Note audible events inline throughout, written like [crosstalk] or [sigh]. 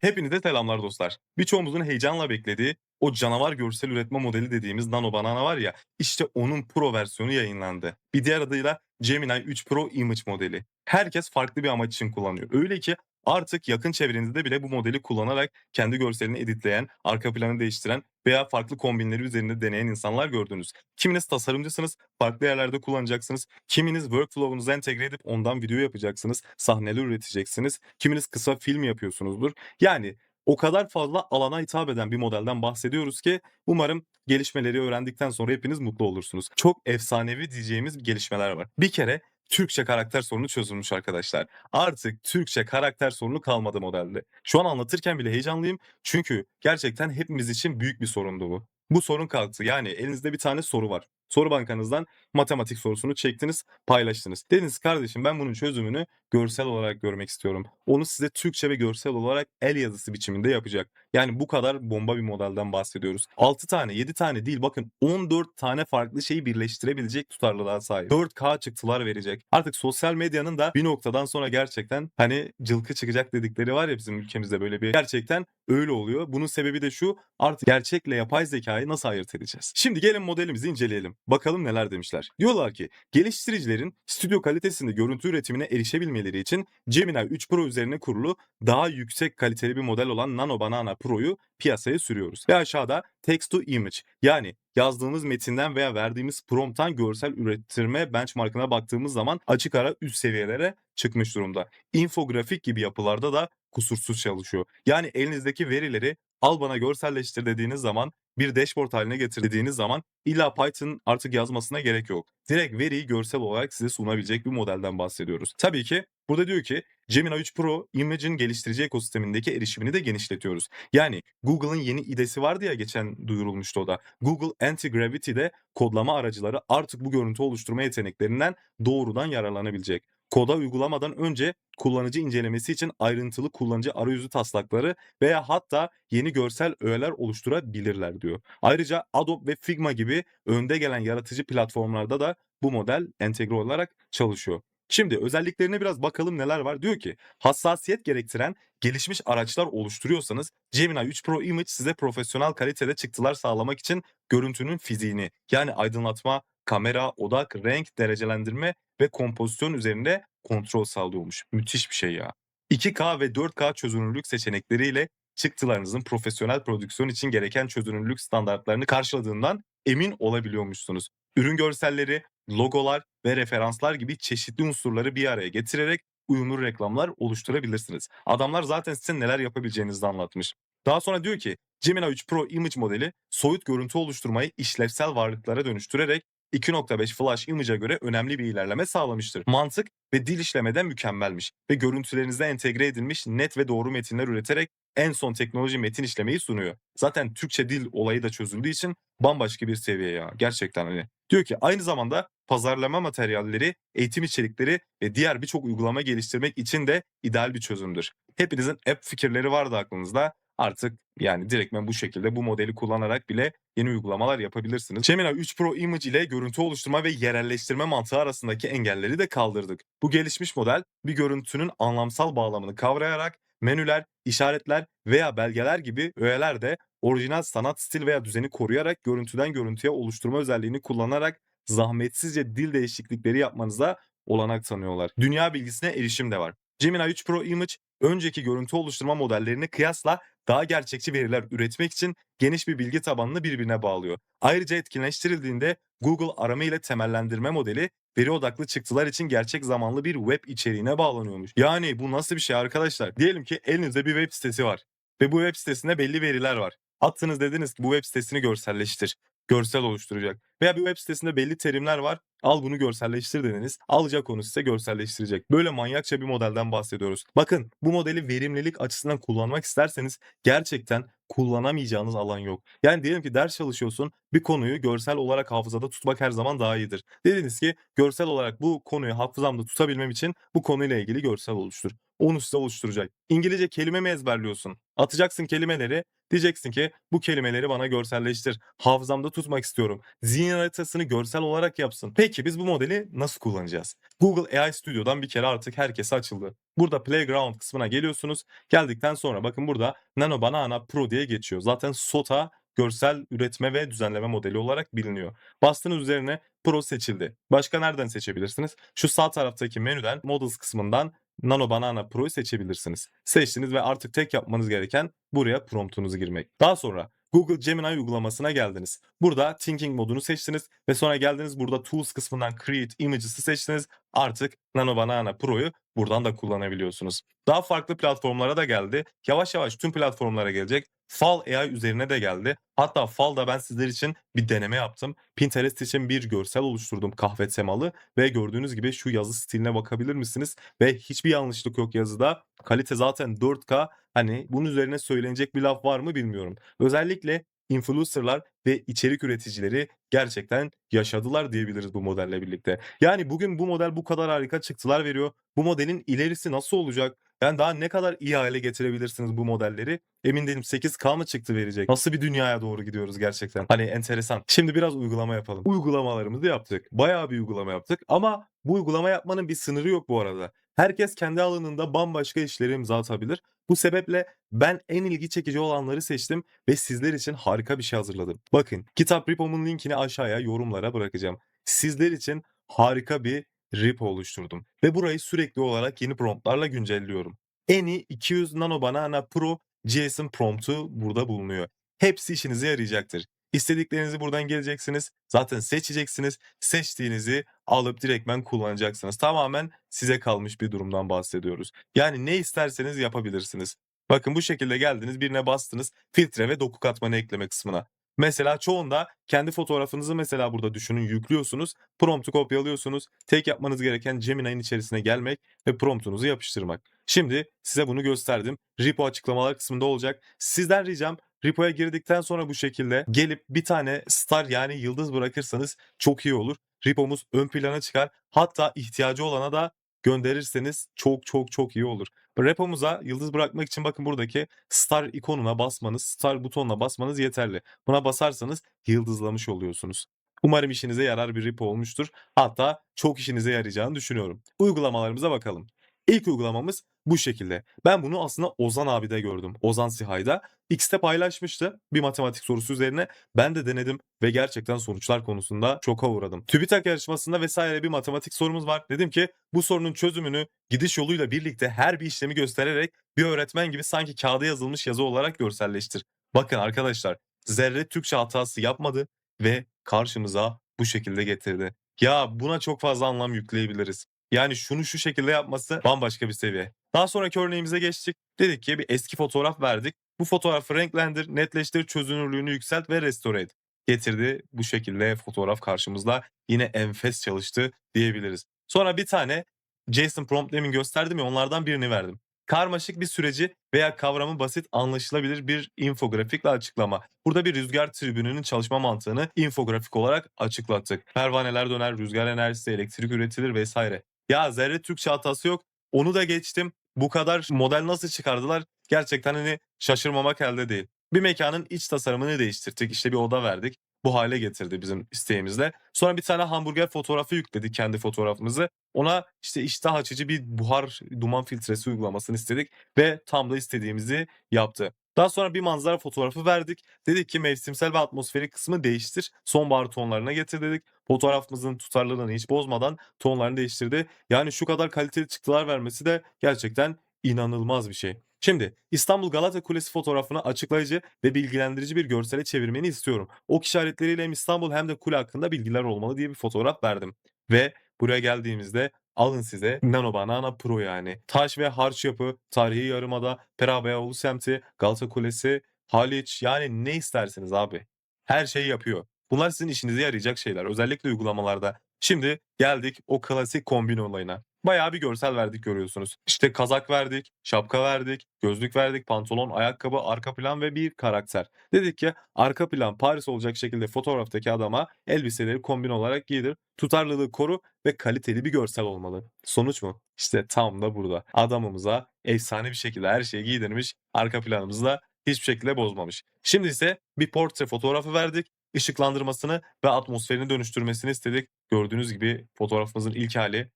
Hepinize selamlar dostlar. Birçoğumuzun heyecanla beklediği o canavar görsel üretme modeli dediğimiz Nano Banana var ya işte onun Pro versiyonu yayınlandı. Bir diğer adıyla Gemini 3 Pro Image modeli. Herkes farklı bir amaç için kullanıyor. Öyle ki artık yakın çevrenizde bile bu modeli kullanarak kendi görselini editleyen, arka planı değiştiren veya farklı kombinleri üzerinde deneyen insanlar gördünüz. Kiminiz tasarımcısınız, farklı yerlerde kullanacaksınız. Kiminiz workflow'unuza entegre edip ondan video yapacaksınız, sahneler üreteceksiniz. Kiminiz kısa film yapıyorsunuzdur. Yani o kadar fazla alana hitap eden bir modelden bahsediyoruz ki umarım gelişmeleri öğrendikten sonra hepiniz mutlu olursunuz. Çok efsanevi diyeceğimiz gelişmeler var. Bir kere Türkçe karakter sorunu çözülmüş arkadaşlar. Artık Türkçe karakter sorunu kalmadı modelde. Şu an anlatırken bile heyecanlıyım çünkü gerçekten hepimiz için büyük bir sorundu bu. Bu sorun kalktı. Yani elinizde bir tane soru var. Soru bankanızdan matematik sorusunu çektiniz, paylaştınız. Dediniz kardeşim ben bunun çözümünü görsel olarak görmek istiyorum. Onu size Türkçe ve görsel olarak el yazısı biçiminde yapacak. Yani bu kadar bomba bir modelden bahsediyoruz. 6 tane, 7 tane değil bakın 14 tane farklı şeyi birleştirebilecek tutarlılığa sahip. 4K çıktılar verecek. Artık sosyal medyanın da bir noktadan sonra gerçekten hani cılkı çıkacak dedikleri var ya bizim ülkemizde böyle bir gerçekten öyle oluyor. Bunun sebebi de şu artık gerçekle yapay zekayı nasıl ayırt edeceğiz? Şimdi gelin modelimizi inceleyelim. Bakalım neler demişler. Diyorlar ki geliştiricilerin stüdyo kalitesinde görüntü üretimine erişebilmeleri için Gemini 3 Pro üzerine kurulu daha yüksek kaliteli bir model olan Nano Banana Pro'yu piyasaya sürüyoruz. Ve aşağıda text to image yani yazdığımız metinden veya verdiğimiz prompttan görsel ürettirme benchmarkına baktığımız zaman açık ara üst seviyelere çıkmış durumda. Infografik gibi yapılarda da kusursuz çalışıyor. Yani elinizdeki verileri al bana görselleştir dediğiniz zaman bir dashboard haline getir dediğiniz zaman illa Python artık yazmasına gerek yok. Direkt veriyi görsel olarak size sunabilecek bir modelden bahsediyoruz. Tabii ki burada diyor ki Gemini 3 Pro Image'in geliştirici ekosistemindeki erişimini de genişletiyoruz. Yani Google'ın yeni idesi vardı ya geçen duyurulmuştu o da. Google Anti-Gravity'de kodlama aracıları artık bu görüntü oluşturma yeteneklerinden doğrudan yararlanabilecek. Koda uygulamadan önce kullanıcı incelemesi için ayrıntılı kullanıcı arayüzü taslakları veya hatta yeni görsel öğeler oluşturabilirler diyor. Ayrıca Adobe ve Figma gibi önde gelen yaratıcı platformlarda da bu model entegre olarak çalışıyor. Şimdi özelliklerine biraz bakalım neler var. Diyor ki hassasiyet gerektiren gelişmiş araçlar oluşturuyorsanız Gemini 3 Pro Image size profesyonel kalitede çıktılar sağlamak için görüntünün fiziğini yani aydınlatma, kamera, odak, renk, derecelendirme ve kompozisyon üzerinde kontrol sağlıyormuş. Müthiş bir şey ya. 2K ve 4K çözünürlük seçenekleriyle çıktılarınızın profesyonel prodüksiyon için gereken çözünürlük standartlarını karşıladığından emin olabiliyormuşsunuz. Ürün görselleri, logolar ve referanslar gibi çeşitli unsurları bir araya getirerek uyumlu reklamlar oluşturabilirsiniz. Adamlar zaten size neler yapabileceğinizi anlatmış. Daha sonra diyor ki Gemini 3 Pro Image modeli soyut görüntü oluşturmayı işlevsel varlıklara dönüştürerek 2.5 Flash Image'a göre önemli bir ilerleme sağlamıştır. Mantık ve dil işlemeden mükemmelmiş ve görüntülerinizde entegre edilmiş net ve doğru metinler üreterek en son teknoloji metin işlemeyi sunuyor. Zaten Türkçe dil olayı da çözüldüğü için bambaşka bir seviye ya. Gerçekten hani. Diyor ki aynı zamanda pazarlama materyalleri, eğitim içerikleri ve diğer birçok uygulama geliştirmek için de ideal bir çözümdür. Hepinizin app fikirleri vardı aklınızda. Artık yani direktmen bu şekilde bu modeli kullanarak bile yeni uygulamalar yapabilirsiniz. Gemini 3 Pro Image ile görüntü oluşturma ve yerelleştirme mantığı arasındaki engelleri de kaldırdık. Bu gelişmiş model bir görüntünün anlamsal bağlamını kavrayarak menüler, işaretler veya belgeler gibi öğeler de orijinal sanat stil veya düzeni koruyarak görüntüden görüntüye oluşturma özelliğini kullanarak zahmetsizce dil değişiklikleri yapmanıza olanak tanıyorlar. Dünya bilgisine erişim de var. Gemini 3 Pro Image önceki görüntü oluşturma modellerine kıyasla daha gerçekçi veriler üretmek için geniş bir bilgi tabanını birbirine bağlıyor. Ayrıca etkinleştirildiğinde Google arama ile temellendirme modeli veri odaklı çıktılar için gerçek zamanlı bir web içeriğine bağlanıyormuş. Yani bu nasıl bir şey arkadaşlar? Diyelim ki elinizde bir web sitesi var ve bu web sitesinde belli veriler var. Attınız dediniz ki bu web sitesini görselleştir. Görsel oluşturacak. Veya bir web sitesinde belli terimler var. Al bunu görselleştir dediniz. Alacak onu size görselleştirecek. Böyle manyakça bir modelden bahsediyoruz. Bakın bu modeli verimlilik açısından kullanmak isterseniz gerçekten kullanamayacağınız alan yok. Yani diyelim ki ders çalışıyorsun bir konuyu görsel olarak hafızada tutmak her zaman daha iyidir. Dediniz ki görsel olarak bu konuyu hafızamda tutabilmem için bu konuyla ilgili görsel oluştur. Onu size oluşturacak. İngilizce kelime mi ezberliyorsun? Atacaksın kelimeleri Diyeceksin ki bu kelimeleri bana görselleştir. Hafızamda tutmak istiyorum. Zihin haritasını görsel olarak yapsın. Peki biz bu modeli nasıl kullanacağız? Google AI Studio'dan bir kere artık herkese açıldı. Burada Playground kısmına geliyorsunuz. Geldikten sonra bakın burada Nano Banana Pro diye geçiyor. Zaten SOTA görsel üretme ve düzenleme modeli olarak biliniyor. Bastığınız üzerine Pro seçildi. Başka nereden seçebilirsiniz? Şu sağ taraftaki menüden Models kısmından Nano Banana Pro'yu seçebilirsiniz. Seçtiniz ve artık tek yapmanız gereken buraya promptunuzu girmek. Daha sonra Google Gemini uygulamasına geldiniz. Burada Thinking modunu seçtiniz ve sonra geldiniz burada Tools kısmından Create Images'ı seçtiniz. Artık Nano Banana Pro'yu buradan da kullanabiliyorsunuz. Daha farklı platformlara da geldi. Yavaş yavaş tüm platformlara gelecek. Fal AI üzerine de geldi. Hatta Fal'da ben sizler için bir deneme yaptım. Pinterest için bir görsel oluşturdum kahve temalı ve gördüğünüz gibi şu yazı stiline bakabilir misiniz? Ve hiçbir yanlışlık yok yazıda. Kalite zaten 4K. Hani bunun üzerine söylenecek bir laf var mı bilmiyorum. Özellikle influencerlar ve içerik üreticileri gerçekten yaşadılar diyebiliriz bu modelle birlikte. Yani bugün bu model bu kadar harika çıktılar veriyor. Bu modelin ilerisi nasıl olacak? Yani daha ne kadar iyi hale getirebilirsiniz bu modelleri? Emin değilim 8K mı çıktı verecek? Nasıl bir dünyaya doğru gidiyoruz gerçekten? Hani enteresan. Şimdi biraz uygulama yapalım. Uygulamalarımızı yaptık. Bayağı bir uygulama yaptık ama bu uygulama yapmanın bir sınırı yok bu arada. Herkes kendi alanında bambaşka işlere imza atabilir. Bu sebeple ben en ilgi çekici olanları seçtim ve sizler için harika bir şey hazırladım. Bakın kitap repo'mun linkini aşağıya yorumlara bırakacağım. Sizler için harika bir repo oluşturdum ve burayı sürekli olarak yeni promptlarla güncelliyorum. En iyi 200 Nano Banana Pro JSON promptu burada bulunuyor. Hepsi işinize yarayacaktır. İstediklerinizi buradan geleceksiniz. Zaten seçeceksiniz. Seçtiğinizi alıp direktmen kullanacaksınız. Tamamen size kalmış bir durumdan bahsediyoruz. Yani ne isterseniz yapabilirsiniz. Bakın bu şekilde geldiniz birine bastınız filtre ve doku katmanı ekleme kısmına. Mesela çoğunda kendi fotoğrafınızı mesela burada düşünün yüklüyorsunuz. Promptu kopyalıyorsunuz. Tek yapmanız gereken Gemini'nin içerisine gelmek ve promptunuzu yapıştırmak. Şimdi size bunu gösterdim. Repo açıklamalar kısmında olacak. Sizden ricam Repo'ya girdikten sonra bu şekilde gelip bir tane star yani yıldız bırakırsanız çok iyi olur. Repo'muz ön plana çıkar. Hatta ihtiyacı olana da gönderirseniz çok çok çok iyi olur. Repo'muza yıldız bırakmak için bakın buradaki star ikonuna basmanız, star butonuna basmanız yeterli. Buna basarsanız yıldızlamış oluyorsunuz. Umarım işinize yarar bir repo olmuştur. Hatta çok işinize yarayacağını düşünüyorum. Uygulamalarımıza bakalım. İlk uygulamamız bu şekilde. Ben bunu aslında Ozan abide gördüm. Ozan Sihay'da. X'te paylaşmıştı bir matematik sorusu üzerine. Ben de denedim ve gerçekten sonuçlar konusunda şoka uğradım. TÜBİTAK yarışmasında vesaire bir matematik sorumuz var. Dedim ki bu sorunun çözümünü gidiş yoluyla birlikte her bir işlemi göstererek bir öğretmen gibi sanki kağıda yazılmış yazı olarak görselleştir. Bakın arkadaşlar zerre Türkçe hatası yapmadı ve karşımıza bu şekilde getirdi. Ya buna çok fazla anlam yükleyebiliriz. Yani şunu şu şekilde yapması bambaşka bir seviye. Daha sonraki örneğimize geçtik. Dedik ki bir eski fotoğraf verdik. Bu fotoğrafı renklendir, netleştir, çözünürlüğünü yükselt ve restore et. Getirdi bu şekilde fotoğraf karşımızda yine enfes çalıştı diyebiliriz. Sonra bir tane JSON prompt demin gösterdim ya onlardan birini verdim. Karmaşık bir süreci veya kavramı basit anlaşılabilir bir infografikle açıklama. Burada bir rüzgar tribününün çalışma mantığını infografik olarak açıklattık. Pervaneler döner, rüzgar enerjisi, elektrik üretilir vesaire. Ya zerre Türkçe hatası yok. Onu da geçtim. Bu kadar model nasıl çıkardılar? Gerçekten hani şaşırmamak elde değil. Bir mekanın iç tasarımını değiştirdik. İşte bir oda verdik. Bu hale getirdi bizim isteğimizle. Sonra bir tane hamburger fotoğrafı yükledik kendi fotoğrafımızı. Ona işte iştah açıcı bir buhar duman filtresi uygulamasını istedik ve tam da istediğimizi yaptı. Daha sonra bir manzara fotoğrafı verdik. Dedik ki mevsimsel ve atmosferik kısmı değiştir. Sonbahar tonlarına getir dedik. Fotoğrafımızın tutarlılığını hiç bozmadan tonlarını değiştirdi. Yani şu kadar kaliteli çıktılar vermesi de gerçekten inanılmaz bir şey. Şimdi İstanbul Galata Kulesi fotoğrafını açıklayıcı ve bilgilendirici bir görsele çevirmeni istiyorum. Ok işaretleriyle hem İstanbul hem de kule hakkında bilgiler olmalı diye bir fotoğraf verdim. Ve buraya geldiğimizde alın size Nano Banana Pro yani. Taş ve harç yapı, tarihi yarımada, Perabeyoğlu semti, Galata Kulesi, Haliç yani ne isterseniz abi. Her şeyi yapıyor. Bunlar sizin işinize yarayacak şeyler. Özellikle uygulamalarda. Şimdi geldik o klasik kombin olayına. Bayağı bir görsel verdik görüyorsunuz. İşte kazak verdik, şapka verdik, gözlük verdik, pantolon, ayakkabı, arka plan ve bir karakter. Dedik ki arka plan Paris olacak şekilde fotoğraftaki adama elbiseleri kombin olarak giydir. Tutarlılığı koru ve kaliteli bir görsel olmalı. Sonuç mu? İşte tam da burada. Adamımıza efsane bir şekilde her şeyi giydirmiş. Arka planımızı da hiçbir şekilde bozmamış. Şimdi ise bir portre fotoğrafı verdik. Işıklandırmasını ve atmosferini dönüştürmesini istedik. Gördüğünüz gibi fotoğrafımızın ilk hali,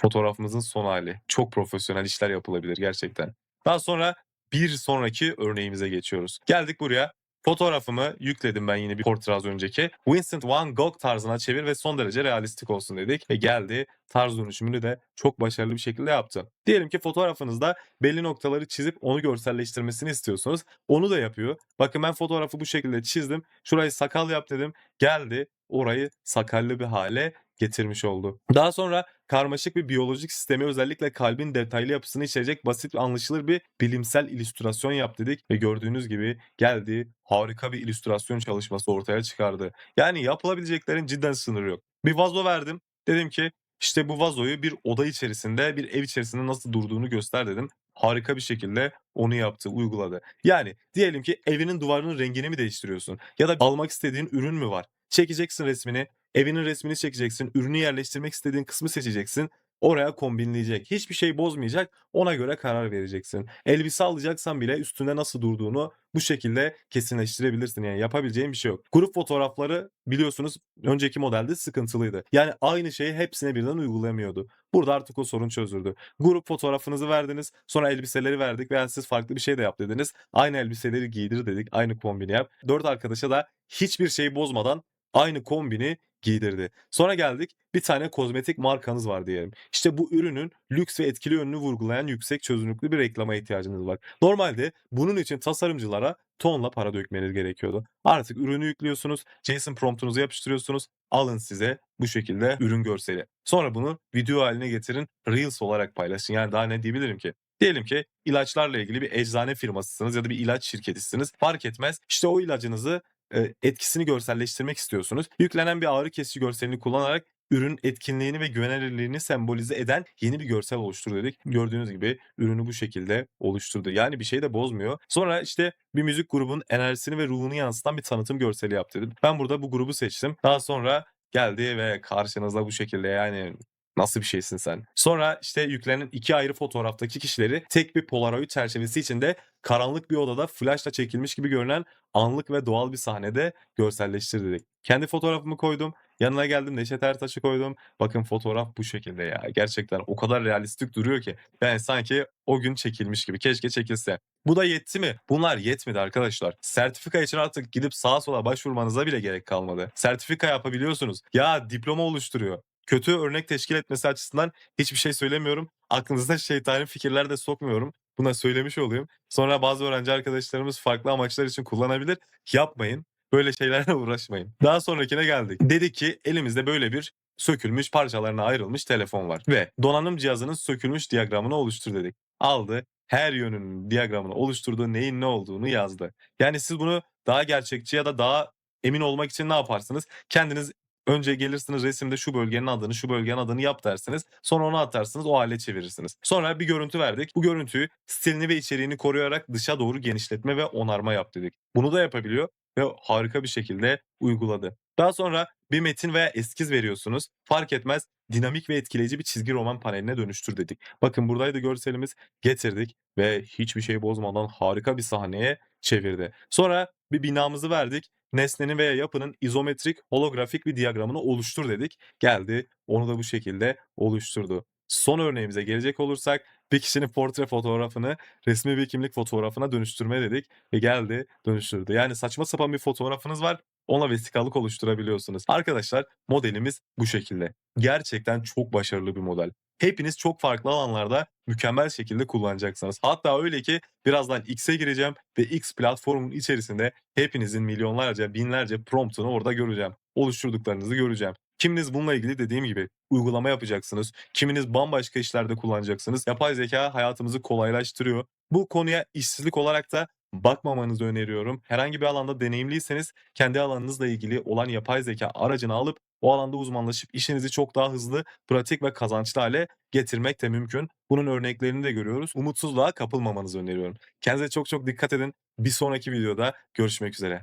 fotoğrafımızın son hali. Çok profesyonel işler yapılabilir gerçekten. Daha sonra bir sonraki örneğimize geçiyoruz. Geldik buraya. Fotoğrafımı yükledim ben yine bir portre az önceki. Vincent van Gogh tarzına çevir ve son derece realistik olsun dedik. Ve geldi tarz dönüşümünü de çok başarılı bir şekilde yaptı. Diyelim ki fotoğrafınızda belli noktaları çizip onu görselleştirmesini istiyorsunuz. Onu da yapıyor. Bakın ben fotoğrafı bu şekilde çizdim. Şurayı sakal yap dedim. Geldi orayı sakallı bir hale getirmiş oldu. Daha sonra karmaşık bir biyolojik sistemi özellikle kalbin detaylı yapısını içerecek basit ve anlaşılır bir bilimsel illüstrasyon yap dedik ve gördüğünüz gibi geldi harika bir illüstrasyon çalışması ortaya çıkardı. Yani yapılabileceklerin cidden sınırı yok. Bir vazo verdim. Dedim ki işte bu vazoyu bir oda içerisinde, bir ev içerisinde nasıl durduğunu göster dedim. Harika bir şekilde onu yaptı, uyguladı. Yani diyelim ki evinin duvarının rengini mi değiştiriyorsun? Ya da almak istediğin ürün mü var? Çekeceksin resmini, evinin resmini çekeceksin, ürünü yerleştirmek istediğin kısmı seçeceksin. Oraya kombinleyecek. Hiçbir şey bozmayacak. Ona göre karar vereceksin. Elbise alacaksan bile üstünde nasıl durduğunu bu şekilde kesinleştirebilirsin. Yani yapabileceğin bir şey yok. Grup fotoğrafları biliyorsunuz önceki modelde sıkıntılıydı. Yani aynı şeyi hepsine birden uygulayamıyordu. Burada artık o sorun çözüldü. Grup fotoğrafınızı verdiniz. Sonra elbiseleri verdik veya siz farklı bir şey de yap dediniz. Aynı elbiseleri giydir dedik. Aynı kombini yap. Dört arkadaşa da hiçbir şey bozmadan aynı kombini giydirdi. Sonra geldik bir tane kozmetik markanız var diyelim. İşte bu ürünün lüks ve etkili yönünü vurgulayan yüksek çözünürlüklü bir reklama ihtiyacınız var. Normalde bunun için tasarımcılara tonla para dökmeniz gerekiyordu. Artık ürünü yüklüyorsunuz, JSON promptunuzu yapıştırıyorsunuz, alın size bu şekilde ürün görseli. Sonra bunu video haline getirin, Reels olarak paylaşın. Yani daha ne diyebilirim ki? Diyelim ki ilaçlarla ilgili bir eczane firmasısınız ya da bir ilaç şirketisiniz. Fark etmez. İşte o ilacınızı e, etkisini görselleştirmek istiyorsunuz. Yüklenen bir ağrı kesici görselini kullanarak ürün etkinliğini ve güvenilirliğini sembolize eden yeni bir görsel oluştur dedik. Gördüğünüz gibi ürünü bu şekilde oluşturdu. Yani bir şey de bozmuyor. Sonra işte bir müzik grubunun enerjisini ve ruhunu yansıtan bir tanıtım görseli yap dedim. Ben burada bu grubu seçtim. Daha sonra geldi ve karşınızda bu şekilde yani Nasıl bir şeysin sen? Sonra işte yüklenen iki ayrı fotoğraftaki kişileri tek bir polaroid çerçevesi içinde karanlık bir odada flashla çekilmiş gibi görünen anlık ve doğal bir sahnede görselleştirdik. Kendi fotoğrafımı koydum. Yanına geldim Neşet Ertaş'ı koydum. Bakın fotoğraf bu şekilde ya. Gerçekten o kadar realistik duruyor ki. Yani sanki o gün çekilmiş gibi. Keşke çekilse. Bu da yetti mi? Bunlar yetmedi arkadaşlar. Sertifika için artık gidip sağa sola başvurmanıza bile gerek kalmadı. Sertifika yapabiliyorsunuz. Ya diploma oluşturuyor kötü örnek teşkil etmesi açısından hiçbir şey söylemiyorum. Aklınıza şeytani fikirler de sokmuyorum. Buna söylemiş olayım. Sonra bazı öğrenci arkadaşlarımız farklı amaçlar için kullanabilir. Yapmayın. Böyle şeylerle [laughs] uğraşmayın. Daha sonrakine geldik. Dedik ki elimizde böyle bir sökülmüş parçalarına ayrılmış telefon var. Ve donanım cihazının sökülmüş diyagramını oluştur dedik. Aldı her yönünün diyagramını oluşturduğu neyin ne olduğunu yazdı. Yani siz bunu daha gerçekçi ya da daha emin olmak için ne yaparsınız? Kendiniz Önce gelirsiniz resimde şu bölgenin adını, şu bölgenin adını yap dersiniz. Sonra onu atarsınız, o hale çevirirsiniz. Sonra bir görüntü verdik. Bu görüntüyü stilini ve içeriğini koruyarak dışa doğru genişletme ve onarma yap dedik. Bunu da yapabiliyor ve harika bir şekilde uyguladı. Daha sonra bir metin veya eskiz veriyorsunuz. Fark etmez dinamik ve etkileyici bir çizgi roman paneline dönüştür dedik. Bakın buradaydı görselimiz getirdik ve hiçbir şey bozmadan harika bir sahneye çevirdi. Sonra bir binamızı verdik nesnenin veya yapının izometrik, holografik bir diyagramını oluştur dedik. Geldi, onu da bu şekilde oluşturdu. Son örneğimize gelecek olursak bir kişinin portre fotoğrafını resmi bir kimlik fotoğrafına dönüştürme dedik ve geldi dönüştürdü. Yani saçma sapan bir fotoğrafınız var ona vesikalık oluşturabiliyorsunuz. Arkadaşlar modelimiz bu şekilde. Gerçekten çok başarılı bir model hepiniz çok farklı alanlarda mükemmel şekilde kullanacaksınız. Hatta öyle ki birazdan X'e gireceğim ve X platformun içerisinde hepinizin milyonlarca, binlerce promptunu orada göreceğim. Oluşturduklarınızı göreceğim. Kiminiz bununla ilgili dediğim gibi uygulama yapacaksınız. Kiminiz bambaşka işlerde kullanacaksınız. Yapay zeka hayatımızı kolaylaştırıyor. Bu konuya işsizlik olarak da bakmamanızı öneriyorum. Herhangi bir alanda deneyimliyseniz kendi alanınızla ilgili olan yapay zeka aracını alıp o alanda uzmanlaşıp işinizi çok daha hızlı, pratik ve kazançlı hale getirmek de mümkün. Bunun örneklerini de görüyoruz. Umutsuzluğa kapılmamanızı öneriyorum. Kendinize çok çok dikkat edin. Bir sonraki videoda görüşmek üzere.